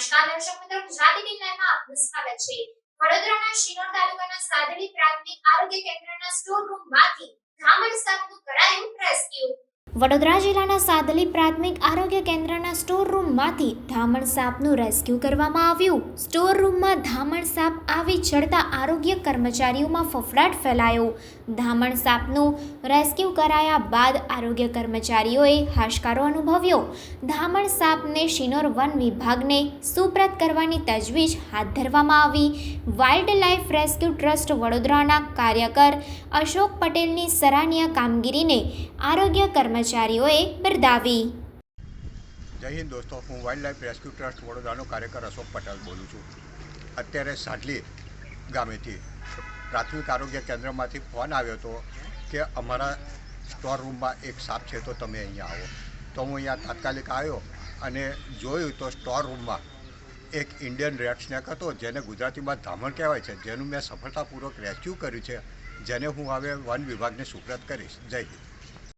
નમસ્કાર, દર્શક મિત્રો, ગુજરાતી ટીવીમાં આપનું સ્વાગત છે. વડોદરાના શિનોર તાલુકાના સાધલી પ્રાથમિક આરોગ્ય કેન્દ્રના સ્ટોર રૂમમાંથી વડોદરા જિલ્લાના સાદલી પ્રાથમિક આરોગ્ય કેન્દ્રના સ્ટોર રૂમમાંથી ધામણ સાપનું રેસ્ક્યુ કરવામાં આવ્યું. સ્ટોર રૂમમાં ધામણ સાપ આવી ચડતા આરોગ્ય કર્મચારીઓમાં ફફડાટ ફેલાયો. ધામણ સાપનું રેસ્ક્યુ કરાયા બાદ આરોગ્ય કર્મચારીઓએ હાશકારો અનુભવ્યો. ધામણ સાપને શિનોર વન વિભાગને સુપ્રત કરવાની તજવીજ હાથ ધરવામાં આવી. વાઇલ્ડ લાઇફ રેસ્ક્યુ ટ્રસ્ટ વડોદરાના કાર્યકર અશોક પટેલની સરાહનીય કામગીરીને આરોગ્ય કર્મચારીઓએ બિરદાવી. જય હિન્દ દોસ્તો, હું વાઇલ્ડ લાઈફ રેસ્ક્યુ ટ્રસ્ટ વડોદરાનો કાર્યકર અશોક પટેલ બોલું છું. અત્યારે સાડલી ગામેથી પ્રાથમિક આરોગ્ય કેન્દ્રમાંથી ફોન આવ્યો હતો કે અમારા સ્ટોર રૂમમાં એક સાપ છે, તો તમે અહીંયા આવો. તો હું અહીંયા તાત્કાલિક આવ્યો અને જોયું તો સ્ટોર રૂમમાં એક ઇન્ડિયન રેડ સ્નેક હતો, જેને ગુજરાતીમાં ધામણ કહેવાય છે. જેનું મેં સફળતાપૂર્વક રેસ્ક્યુ કર્યું છે, જેને હું હવે વન વિભાગને સુપ્રત કરીશ. જય હિન્દ.